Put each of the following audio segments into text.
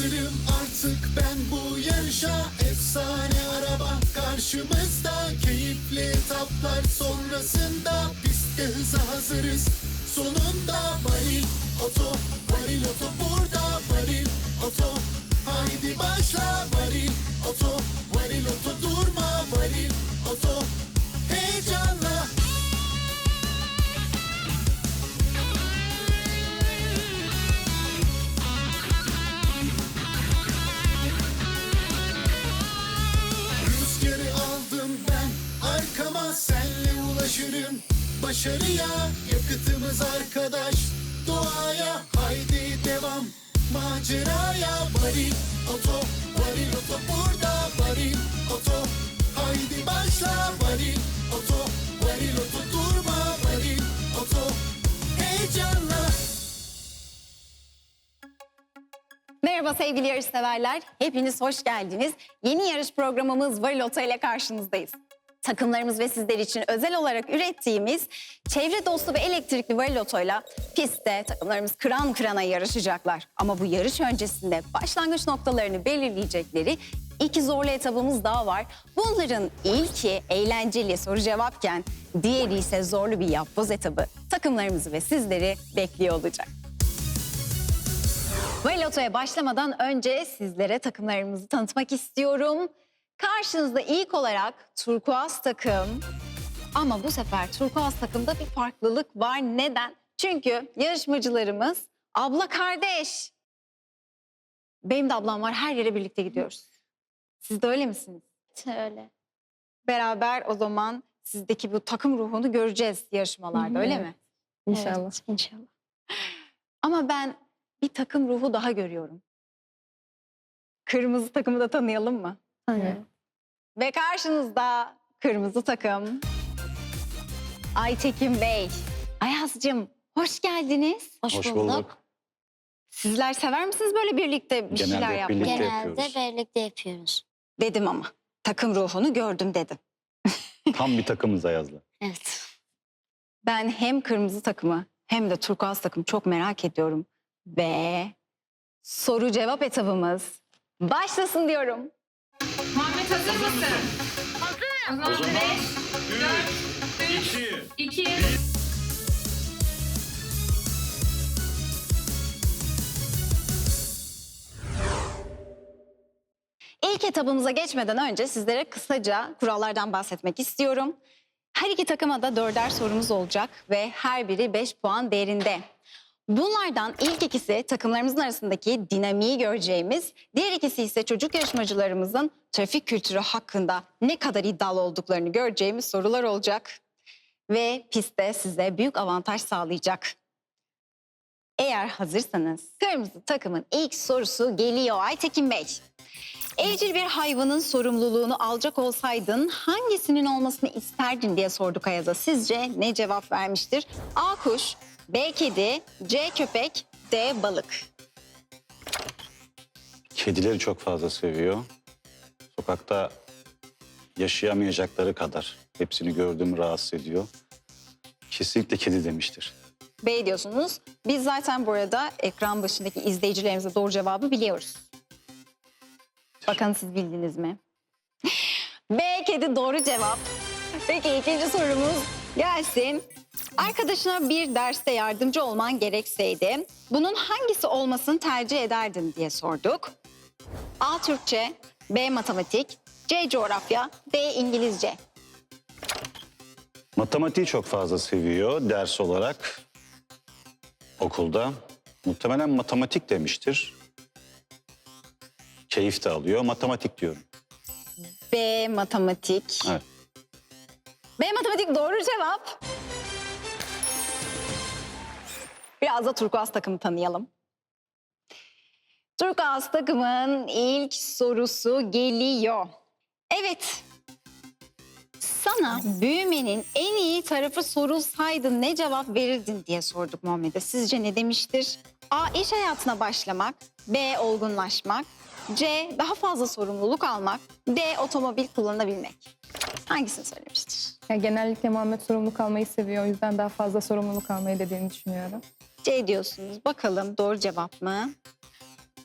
hazırım. Artık ben bu yarışa Efsane araba karşımızda. Keyifli etaplar sonrasında Pistte hıza hazırız. Sonunda varil oto Varil oto burada Başarıya yakıtımız arkadaş Doğaya haydi devam Maceraya varil oto Varil oto burada varil oto Haydi başla varil oto Varil oto durma varil oto Heyecanla Merhaba sevgili yarışseverler. Hepiniz hoş geldiniz. Yeni yarış programımız Variloto ile karşınızdayız. Takımlarımız ve sizler için özel olarak ürettiğimiz çevre dostu ve elektrikli Variloto'yla pistte takımlarımız kıran kırana yarışacaklar. Ama bu yarış öncesinde başlangıç noktalarını belirleyecekleri iki zorlu etabımız daha var. Bunların ilki eğlenceli soru cevapken diğeri ise zorlu bir yapboz etabı. Takımlarımızı ve sizleri bekliyor olacak. Veloto'ya başlamadan önce sizlere takımlarımızı tanıtmak istiyorum. Karşınızda ilk olarak turkuaz takım. Ama bu sefer turkuaz takımda bir farklılık var. Neden? Çünkü yarışmacılarımız abla kardeş. Benim de ablam var. Her yere birlikte gidiyoruz. Siz de öyle misiniz? Öyle. Beraber o zaman sizdeki bu takım ruhunu göreceğiz yarışmalarda öyle mi? İnşallah. Evet, inşallah. Ama ben bir takım ruhu daha görüyorum. Kırmızı takımı da tanıyalım mı? Tanıyorum. Ve karşınızda kırmızı takım. Aytekin Bey. Ayaz'cığım hoş geldiniz. Hoş, Hoş bulduk. bulduk. Sizler sever misiniz böyle birlikte bir Genelde şeyler hep yapmayı? birlikte Genelde yapıyoruz. birlikte yapıyoruz. Dedim ama. Takım ruhunu gördüm dedim. Tam bir takımız Ayaz'la. Evet. Ben hem kırmızı takımı hem de turkuaz takımı çok merak ediyorum. Ve soru cevap etabımız başlasın diyorum. Muhammed hazır mısın? Hazırım. O zaman 5, 4, 3, 2, İlk etabımıza geçmeden önce sizlere kısaca kurallardan bahsetmek istiyorum. Her iki takıma da dörder sorumuz olacak ve her biri 5 puan değerinde. Bunlardan ilk ikisi takımlarımızın arasındaki dinamiği göreceğimiz, diğer ikisi ise çocuk yarışmacılarımızın trafik kültürü hakkında ne kadar iddialı olduklarını göreceğimiz sorular olacak. Ve pistte size büyük avantaj sağlayacak. Eğer hazırsanız kırmızı takımın ilk sorusu geliyor Aytekin Bey. Evcil bir hayvanın sorumluluğunu alacak olsaydın hangisinin olmasını isterdin diye sorduk Ayaz'a. Sizce ne cevap vermiştir? A. Kuş, B. Kedi, C. Köpek, D. Balık. Kedileri çok fazla seviyor. Sokakta yaşayamayacakları kadar hepsini gördüğüm rahatsız ediyor. Kesinlikle kedi demiştir. B diyorsunuz. Biz zaten burada ekran başındaki izleyicilerimize doğru cevabı biliyoruz. Bakın siz bildiniz mi? B kedi doğru cevap. Peki ikinci sorumuz gelsin. Arkadaşına bir derste yardımcı olman gerekseydi bunun hangisi olmasını tercih ederdin diye sorduk. A. Türkçe, B. Matematik, C. Coğrafya, D. İngilizce. Matematiği çok fazla seviyor ders olarak okulda. Muhtemelen matematik demiştir. Keyif de alıyor. Matematik diyorum. B. Matematik. Evet. B. Matematik doğru cevap. Biraz da turkuaz takımı tanıyalım. Turkuaz takımın ilk sorusu geliyor. Evet. Sana büyümenin en iyi tarafı sorulsaydı ne cevap verirdin diye sorduk Muhammed'e. Sizce ne demiştir? A. iş hayatına başlamak. B. Olgunlaşmak. C. Daha fazla sorumluluk almak. D. Otomobil kullanabilmek. Hangisini söylemiştir? Ya genellikle Muhammed sorumluluk almayı seviyor. O yüzden daha fazla sorumluluk almayı dediğini düşünüyorum. C diyorsunuz. Bakalım doğru cevap mı?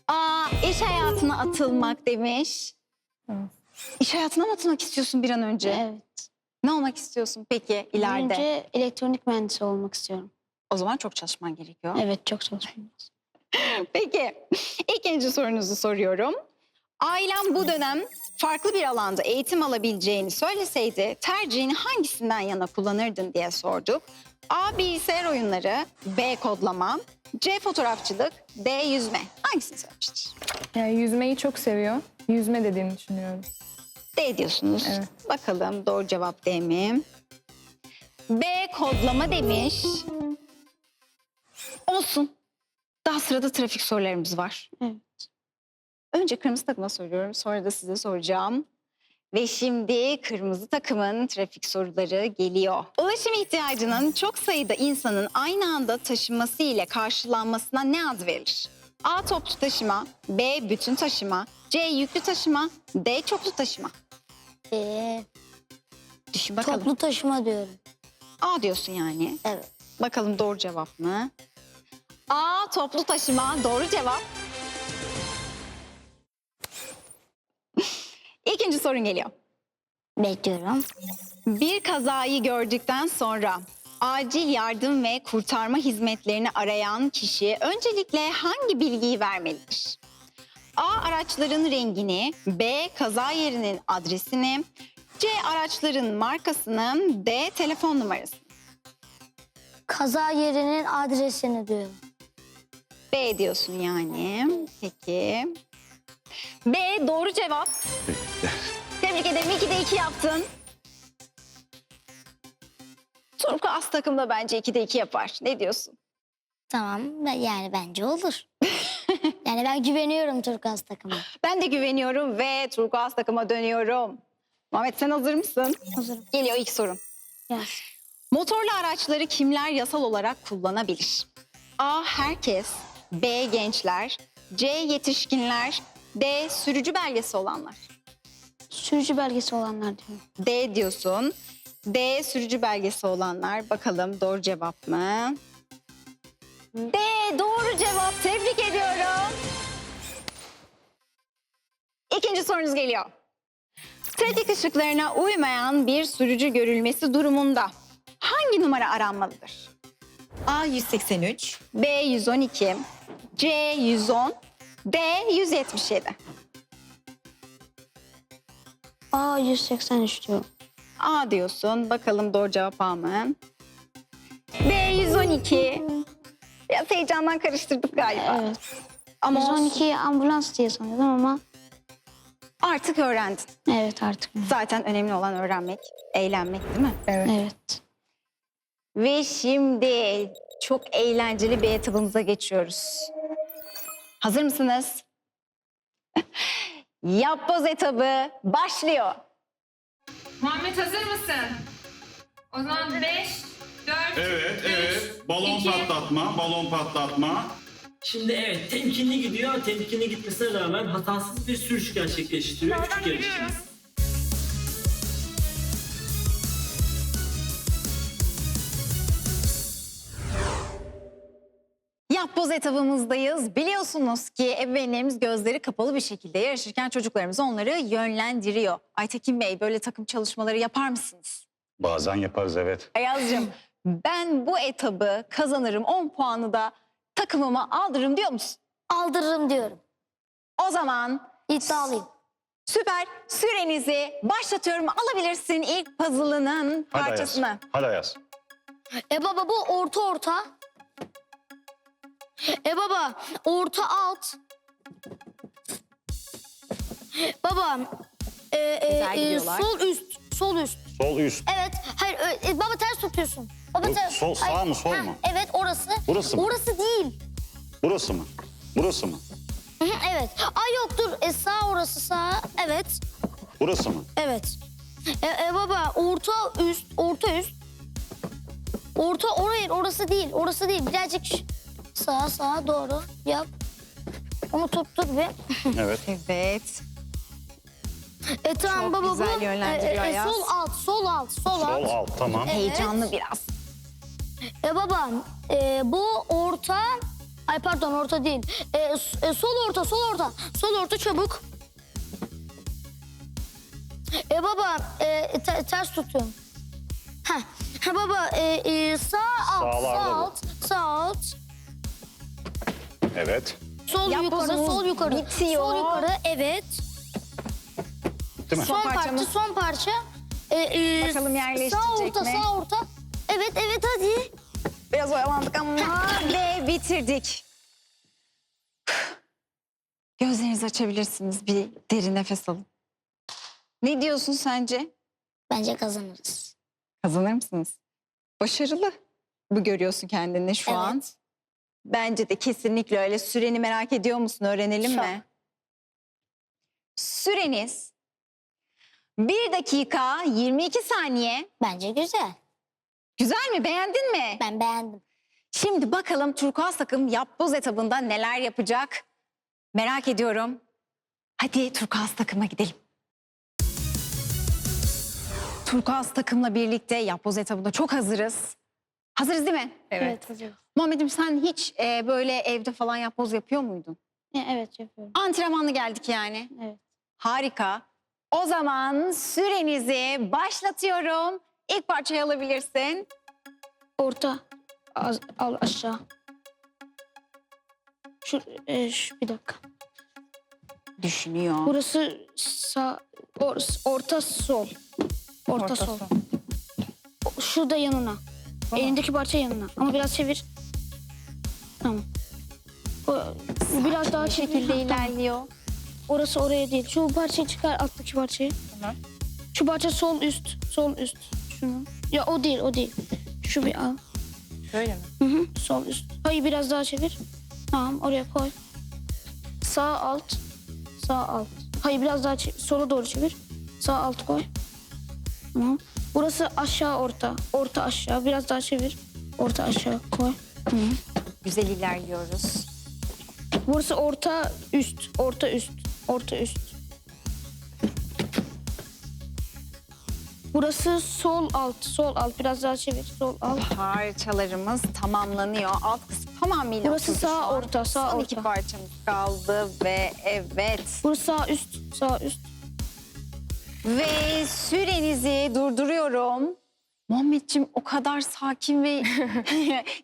A. İş hayatına atılmak demiş. Evet. İş hayatına mı atılmak istiyorsun bir an önce? Evet. Ne olmak istiyorsun peki ileride? Önce elektronik mühendisi olmak istiyorum. O zaman çok çalışman gerekiyor. Evet çok çalışmam lazım. Peki ikinci sorunuzu soruyorum. Ailen bu dönem farklı bir alanda eğitim alabileceğini söyleseydi tercihini hangisinden yana kullanırdın diye sorduk. A. Bilgisayar oyunları, B. Kodlama, C. Fotoğrafçılık, D. Yüzme. Hangisini söylemiştir? Yani yüzmeyi çok seviyor. Yüzme dediğini düşünüyorum. D diyorsunuz. Evet. Bakalım doğru cevap D mi? B. Kodlama demiş. Olsun. Daha sırada trafik sorularımız var. Evet. Önce kırmızı takıma soruyorum. Sonra da size soracağım. Ve şimdi kırmızı takımın trafik soruları geliyor. Ulaşım ihtiyacının çok sayıda insanın aynı anda taşınması ile karşılanmasına ne ad verilir? A. Toplu taşıma, B. Bütün taşıma, C. Yüklü taşıma, D. Çoklu taşıma. Ee, Düşün bakalım. toplu taşıma diyorum. A diyorsun yani. Evet. Bakalım doğru cevap mı? A. Toplu taşıma. Doğru cevap. İkinci sorun geliyor. Bekliyorum. Bir kazayı gördükten sonra acil yardım ve kurtarma hizmetlerini arayan kişi öncelikle hangi bilgiyi vermelidir? A. Araçların rengini, B. Kaza yerinin adresini, C. Araçların markasını, D. Telefon numarasını. Kaza yerinin adresini diyorum. B diyorsun yani. Peki. B doğru cevap. Tebrik ederim. İki de iki yaptın. Turku az takımda bence iki de iki yapar. Ne diyorsun? Tamam ben- yani bence olur. yani ben güveniyorum Turkuaz takıma. Ben de güveniyorum ve turkuaz takıma dönüyorum. Mehmet sen hazır mısın? Hazırım. Geliyor ilk sorun. Yaz. Motorlu araçları kimler yasal olarak kullanabilir? A. Herkes. B. Gençler. C. Yetişkinler. D. Sürücü belgesi olanlar. Sürücü belgesi olanlar diyorum. D diyorsun. D sürücü belgesi olanlar. Bakalım doğru cevap mı? D doğru cevap. Tebrik ediyorum. İkinci sorunuz geliyor. Trafik ışıklarına uymayan bir sürücü görülmesi durumunda hangi numara aranmalıdır? A 183, B 112, C 110, D 177. A 183 diyorum. A diyorsun. Bakalım doğru cevap A mı? B 112. Biraz heyecandan karıştırdık galiba. Evet. Ama olsun. 112 ambulans diye sanıyordum ama artık öğrendin. evet artık. Zaten önemli olan öğrenmek, eğlenmek değil mi? Evet. Evet. Ve şimdi çok eğlenceli bir etabımıza geçiyoruz. Hazır mısınız? Yapboz etabı başlıyor. Muhammed hazır mısın? O zaman 5, 4, Evet, evet. Balon İki. patlatma, balon patlatma. Şimdi evet temkinli gidiyor temkinli gitmesine rağmen hatasız bir sürüş gerçekleştiriyor. Küçük yarışımız. Yapboz etabımızdayız. Biliyorsunuz ki ebeveynlerimiz gözleri kapalı bir şekilde yarışırken çocuklarımız onları yönlendiriyor. Aytekin Bey böyle takım çalışmaları yapar mısınız? Bazen yaparız evet. Ayaz'cığım ben bu etabı kazanırım 10 puanı da takımıma aldırırım diyor musun? Aldırırım diyorum. O zaman İddialıyım. süper sürenizi başlatıyorum. Alabilirsin ilk puzzle'ının Hadi Ayaz. parçasını. Hadi Ayaz. E baba bu orta orta. E baba orta alt. Baba e, e, Güzel e, gidiyorlar. sol üst sol üst. Sol üst. Evet hayır ö- e, baba ters tutuyorsun. Baba Yok, ters. sol- sağ Hayır, mı, sol ha, mu? Evet orası. Burası mı? Orası değil. Burası mı? Burası mı? Hı hı, evet. Ay yok dur e, sağ orası sağ. Evet. Burası mı? Evet. E, e, baba orta üst orta üst. Orta orayı orası değil orası değil birazcık ş- sağa sağa doğru yap. Onu tuttur bir. Evet. Evet. E tamam Çok baba güzel bu. yönlendiriyor Ayaz. sol alt sol alt sol, Sol alt. alt tamam. Evet. Heyecanlı biraz. E baba e, bu orta Ay pardon orta değil. E, s- e, sol orta sol orta. Sol orta çabuk. E baba e, te- ters tutuyorum. Ha, ha baba e, e, sağ alt Sağlarda sağ bu. alt sağ alt. Evet. Sol yukarı Yapbozumuz sol yukarı. bitiyor. Sol yukarı evet. Değil mi? Son parça son parça. E, e, Bakalım yerleştirecek Sağ orta mi? sağ orta. Evet evet hadi. Biraz oyalandık ama ve bitirdik. Gözlerinizi açabilirsiniz. Bir derin nefes alın. Ne diyorsun sence? Bence kazanırız. Kazanır mısınız? Başarılı. Bu görüyorsun kendini şu an. Bence de kesinlikle öyle. Süreni merak ediyor musun? Öğrenelim Çok. mi? Süreniz 1 dakika 22 saniye. Bence güzel. Güzel mi? Beğendin mi? Ben beğendim. Şimdi bakalım turkuaz takım yapboz etabında neler yapacak? Merak ediyorum. Hadi turkuaz takıma gidelim. Turkuaz takımla birlikte yapboz etabında çok hazırız. Hazırız değil mi? Evet. Evet, Muhammed'im sen hiç e, böyle evde falan yapboz yapıyor muydun? evet yapıyorum. Antrenmanlı geldik yani. Evet. Harika. O zaman sürenizi başlatıyorum. İlk parçayı alabilirsin. Orta. Az, al aşağı. Şu, e, şu bir dakika. Düşünüyor. Burası sağ, orası, orta sol. Orta, sol. O- Şurada yanına. Elindeki parça yanına. Ama biraz çevir. Tamam. O, biraz daha çevir. şekilde tamam. ilerliyor. Orası oraya değil. Şu parçayı çıkar alttaki parçayı. Tamam. Şu parça sol üst. Sol üst. Şunu. Ya o değil o değil. Şu bir al. Böyle mi? Hı hı. Sol üst. Hayır biraz daha çevir. Tamam oraya koy. Sağ alt. Sağ alt. Hayır biraz daha çevir. Sola doğru çevir. Sağ alt koy. Tamam. Burası aşağı orta. Orta aşağı. Biraz daha çevir. Orta aşağı koy. Tamam. Güzel ilerliyoruz. Burası orta üst. Orta üst. Orta üst. Burası sol alt. Sol alt. Biraz daha çevir. Sol alt. Parçalarımız tamamlanıyor. Alt kısmı tamamıyla Burası oturdu sağ orta, sağ Son orta. iki parçamız kaldı ve evet. Burası sağ üst. Sağ üst. Ve sürenizi durduruyorum. Muhammedciğim o kadar sakin ve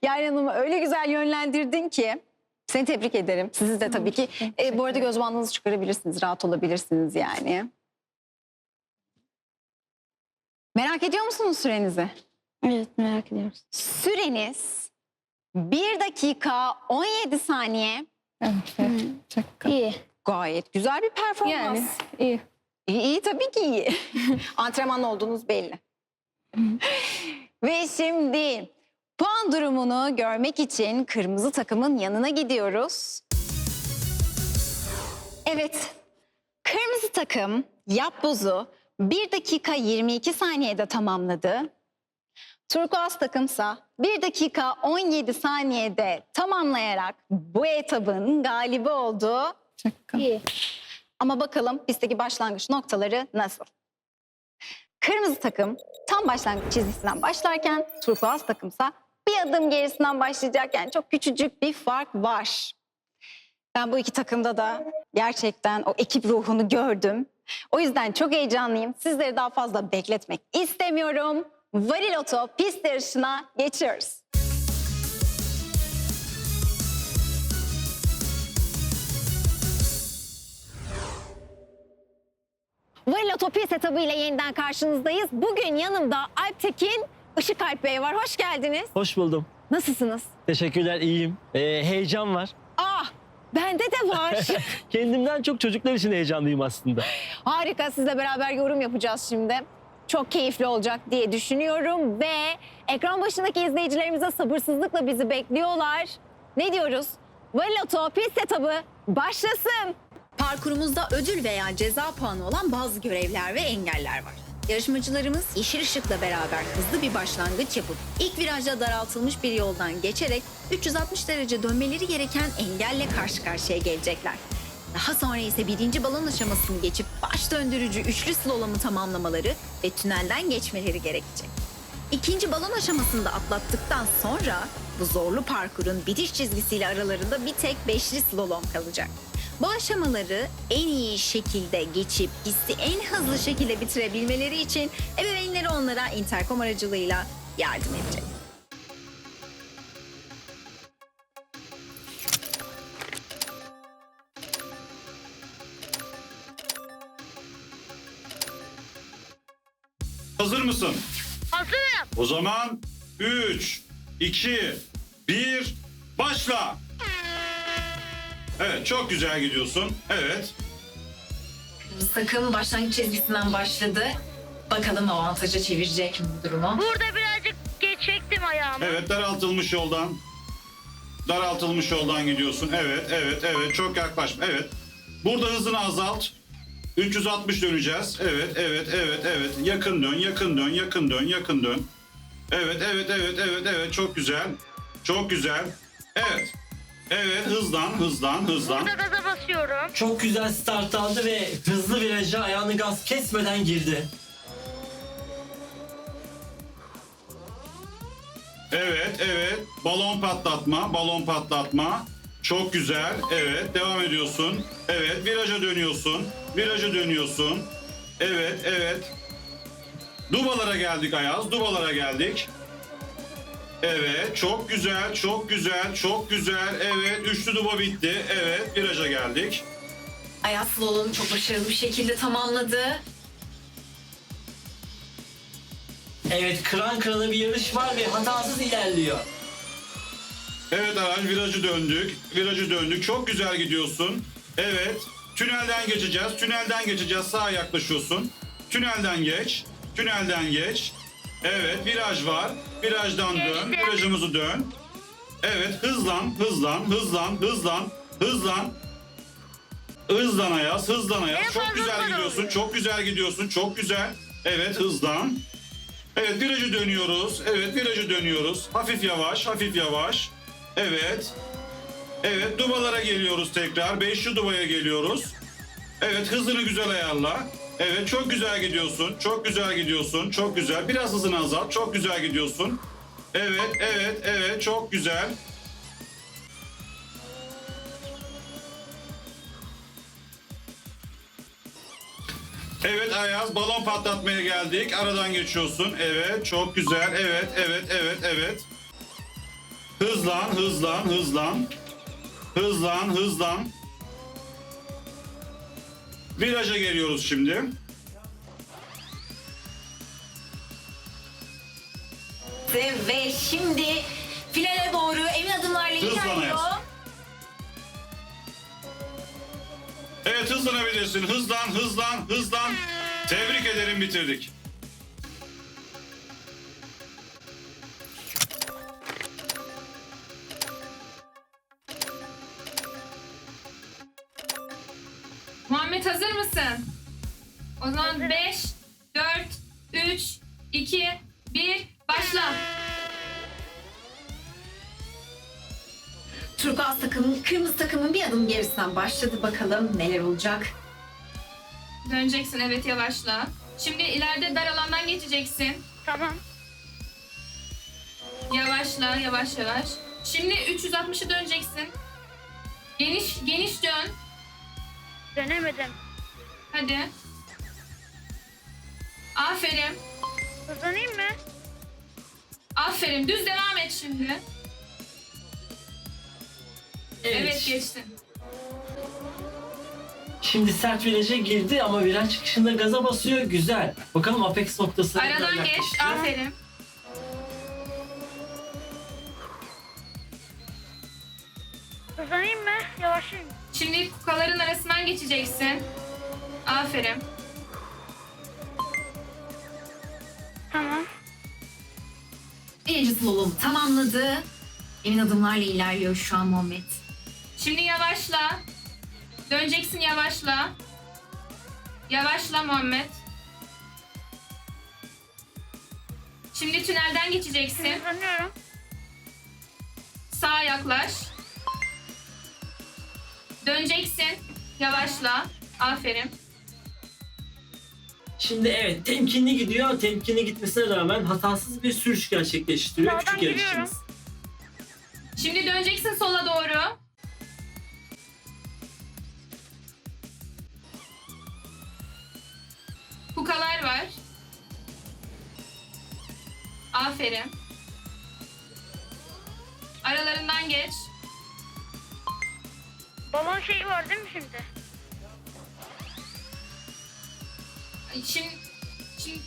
Yaren Hanım'ı öyle güzel yönlendirdin ki. Seni tebrik ederim. Sizi de tabii ki. E, bu arada göz bandınızı çıkarabilirsiniz. Rahat olabilirsiniz yani. Merak ediyor musunuz sürenizi? Evet merak ediyoruz. Süreniz 1 dakika 17 saniye. Evet. evet. Çok İyi. Gayet güzel bir performans. Yani iyi. İyi, iyi tabii ki iyi. Antrenmanlı olduğunuz belli. Ve şimdi puan durumunu görmek için kırmızı takımın yanına gidiyoruz. Evet, kırmızı takım yapbozu 1 dakika 22 saniyede tamamladı. Turkuaz takımsa 1 dakika 17 saniyede tamamlayarak bu etabın galibi oldu. Çok İyi. Ama bakalım pistteki başlangıç noktaları nasıl? Kırmızı takım tam başlangıç çizgisinden başlarken turkuaz takımsa bir adım gerisinden başlayacak. Yani çok küçücük bir fark var. Ben bu iki takımda da gerçekten o ekip ruhunu gördüm. O yüzden çok heyecanlıyım. Sizleri daha fazla bekletmek istemiyorum. Variloto pist yarışına geçiyoruz. Variloto pist etabıyla yeniden karşınızdayız. Bugün yanımda Alptekin Işık Alp Bey var. Hoş geldiniz. Hoş buldum. Nasılsınız? Teşekkürler, iyiyim. Ee, heyecan var. Ah bende de var. Kendimden çok çocuklar için heyecanlıyım aslında. Harika sizle beraber yorum yapacağız şimdi. Çok keyifli olacak diye düşünüyorum ve ekran başındaki izleyicilerimize sabırsızlıkla bizi bekliyorlar. Ne diyoruz? Variloto pist etabı başlasın. Parkurumuzda ödül veya ceza puanı olan bazı görevler ve engeller var. Yarışmacılarımız yeşil ışıkla beraber hızlı bir başlangıç yapıp ilk virajda daraltılmış bir yoldan geçerek 360 derece dönmeleri gereken engelle karşı karşıya gelecekler. Daha sonra ise birinci balon aşamasını geçip baş döndürücü üçlü slalomu tamamlamaları ve tünelden geçmeleri gerekecek. İkinci balon aşamasında atlattıktan sonra bu zorlu parkurun bitiş çizgisiyle aralarında bir tek beşli slalom kalacak. Bu aşamaları en iyi şekilde geçip pisti en hızlı şekilde bitirebilmeleri için ebeveynleri onlara interkom aracılığıyla yardım edecek. Hazır mısın? Hazırım. O zaman 3, 2, 1, başla. Evet çok güzel gidiyorsun. Evet. Takım başlangıç çizgisinden başladı. Bakalım avantaja çevirecek mi bu durumu? Burada birazcık geç çektim ayağımı. Evet daraltılmış yoldan. Daraltılmış yoldan gidiyorsun. Evet, evet, evet. Çok yaklaşma. Evet. Burada hızını azalt. 360 döneceğiz. Evet, evet, evet, evet. Yakın dön, yakın dön, yakın dön, yakın dön. Evet, evet, evet, evet, evet. Çok güzel. Çok güzel. Evet. Evet, hızlan, hızlan, hızlan. Burada gaza basıyorum. Çok güzel start aldı ve hızlı viraja ayağını gaz kesmeden girdi. Evet, evet. Balon patlatma, balon patlatma. Çok güzel. Evet, devam ediyorsun. Evet, viraja dönüyorsun. Viraja dönüyorsun. Evet, evet. Dubalara geldik Ayaz, dubalara geldik. Evet, çok güzel, çok güzel, çok güzel. Evet, üçlü duba bitti. Evet, viraja geldik. Ayaz slalom'u çok başarılı bir şekilde tamamladı. Evet kıran kırana bir yarış var ve hatasız ilerliyor. Evet Aran virajı döndük. Virajı döndük. Çok güzel gidiyorsun. Evet. Tünelden geçeceğiz. Tünelden geçeceğiz. Sağa yaklaşıyorsun. Tünelden geç. Tünelden geç. Evet viraj var. Virajdan dön. Virajımızı dön. Evet hızlan, hızlan, hızlan, hızlan, hızlan. Hızlan Ayaz, hızlan Ayaz. En Çok fazla güzel gidiyorsun, oluyor. çok güzel gidiyorsun, çok güzel. Evet hızlan. Evet virajı dönüyoruz. Evet virajı dönüyoruz. Hafif yavaş, hafif yavaş. Evet. Evet dubalara geliyoruz tekrar. Beşli dubaya geliyoruz. Evet hızını güzel ayarla. Evet çok güzel gidiyorsun. Çok güzel gidiyorsun. Çok güzel. Biraz hızını azalt. Çok güzel gidiyorsun. Evet, evet, evet. Çok güzel. Evet Ayaz balon patlatmaya geldik. Aradan geçiyorsun. Evet çok güzel. Evet evet evet evet. Hızlan hızlan hızlan. Hızlan hızlan. Viraja geliyoruz şimdi. Ve şimdi finale doğru emin adımlarla ilerliyor. Evet hızlanabilirsin. Hızlan hızlan hızlan. Tebrik ederim bitirdik. Hazır mısın? O zaman 5, 4, 3, 2, 1, başla. Turkuaz takımın, kırmızı takımın bir adım gerisinden başladı. Bakalım neler olacak. Döneceksin evet yavaşla. Şimdi ileride dar alandan geçeceksin. Tamam. Yavaşla yavaş yavaş. Şimdi 360'ı döneceksin. Geniş geniş dön. Dönemedim. Hadi. Aferin. Hızlanayım mı? Aferin. Düz devam et şimdi. Evet, geçtin. Şimdi sert viraja girdi ama viraj çıkışında gaza basıyor. Güzel. Bakalım Apex noktasına kadar Aradan geç. yaklaştı. Aferin. Hızlanayım mı? Yavaşlayayım. Şimdi kukaların arasından geçeceksin. Aferin. Tamam. Birinci slalom tamamladı. Emin adımlarla ilerliyor şu an Muhammed. Şimdi yavaşla. Döneceksin yavaşla. Yavaşla Muhammed. Şimdi tünelden geçeceksin. Hızlanıyorum. Sağa yaklaş. Döneceksin. Yavaşla. Aferin. Şimdi evet temkinli gidiyor. Temkinli gitmesine rağmen hatasız bir sürüş gerçekleştiriyor küçük yarışçımız. Şimdi döneceksin sola doğru. Kukalar var. Aferin. Aralarından geç. Balon şeyi var değil mi şimdi? Ay, Şimdi, şimdi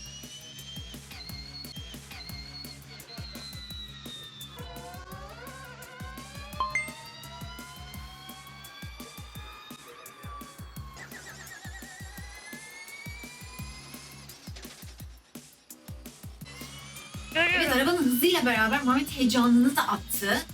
Evet arabanın hızıyla beraber Muhammed heyecanını da attı.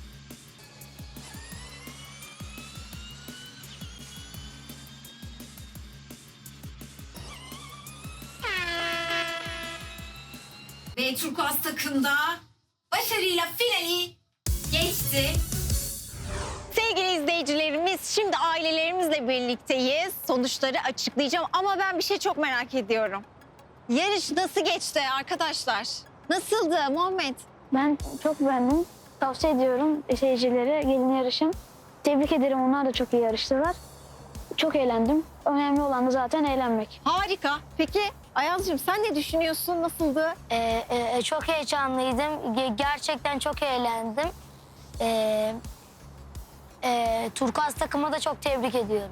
Turkuaz takımda başarıyla finali geçti. Sevgili izleyicilerimiz şimdi ailelerimizle birlikteyiz. Sonuçları açıklayacağım ama ben bir şey çok merak ediyorum. Yarış nasıl geçti arkadaşlar? Nasıldı Muhammed? Ben çok beğendim. Tavsiye ediyorum seyircilere gelin yarışın. Tebrik ederim onlar da çok iyi yarıştılar. Çok eğlendim. Önemli olan da zaten eğlenmek. Harika. Peki Ayaz'cığım sen ne düşünüyorsun? Nasıldı? Ee, e, çok heyecanlıydım. Ge- gerçekten çok eğlendim. Ee, e, Turkuaz takımı da çok tebrik ediyorum.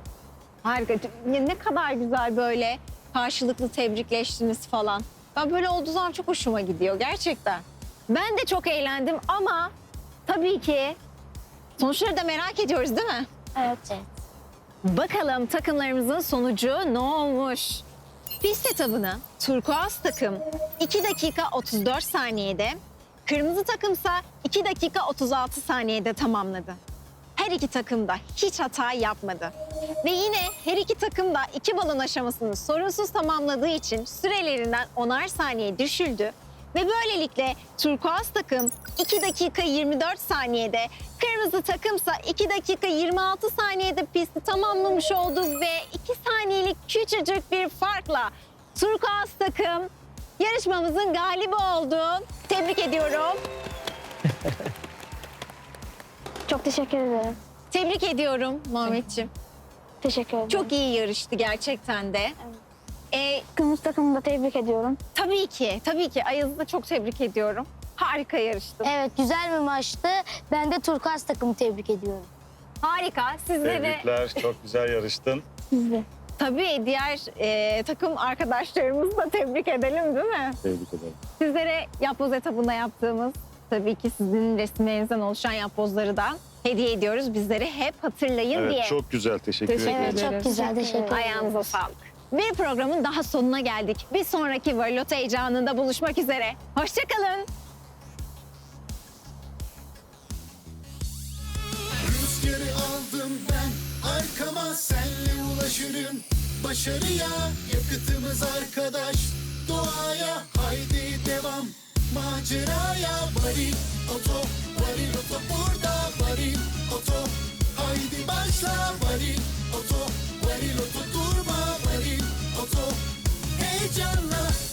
Harika. Ne kadar güzel böyle karşılıklı tebrikleştiniz falan. Ben böyle olduğu zaman çok hoşuma gidiyor gerçekten. Ben de çok eğlendim ama tabii ki sonuçları da merak ediyoruz değil mi? Evet. Bakalım takımlarımızın sonucu ne olmuş? Pist etabını turkuaz takım 2 dakika 34 saniyede, kırmızı takımsa 2 dakika 36 saniyede tamamladı. Her iki takım da hiç hata yapmadı. Ve yine her iki takım da iki balon aşamasını sorunsuz tamamladığı için sürelerinden 10'ar saniye düşüldü. Ve böylelikle turkuaz takım 2 dakika 24 saniyede, kırmızı takımsa 2 dakika 26 saniyede pisti tamamlamış oldu ve 2 saniyelik küçücük bir farkla turkuaz takım yarışmamızın galibi oldu. Tebrik ediyorum. Çok teşekkür ederim. Tebrik ediyorum Muhammedciğim. Teşekkür ederim. Çok iyi yarıştı gerçekten de. Ee, Kırmızı takımı da tebrik ediyorum. tabii ki, tabii ki Ayaz'ı da çok tebrik ediyorum. Harika yarıştın. Evet güzel bir maçtı. Ben de Turkuaz takımı tebrik ediyorum. Harika. Sizlere Tebrikler, çok güzel yarıştın. Siz de. tabii diğer e, takım arkadaşlarımızı da tebrik edelim değil mi? Tebrik ederim. Sizlere yapboz etabında yaptığımız tabii ki sizin resimlerinizden oluşan yapbozları da hediye ediyoruz. Bizleri hep hatırlayın diye. Evet, çok güzel. Teşekkür Teşekkür ederim. Evet çok güzel teşekkür ederim. Ayağınıza sağlık. Bir programın daha sonuna geldik. Bir sonraki Varlot heyecanında buluşmak üzere. Hoşçakalın. Arkama senle ulaşırım. Başarıya yakıtımız arkadaş. Doğaya haydi devam. Maceraya varil oto varil oto burada varil oto. Haydi başla varil oto varil oto durma varil oto. Heyecanla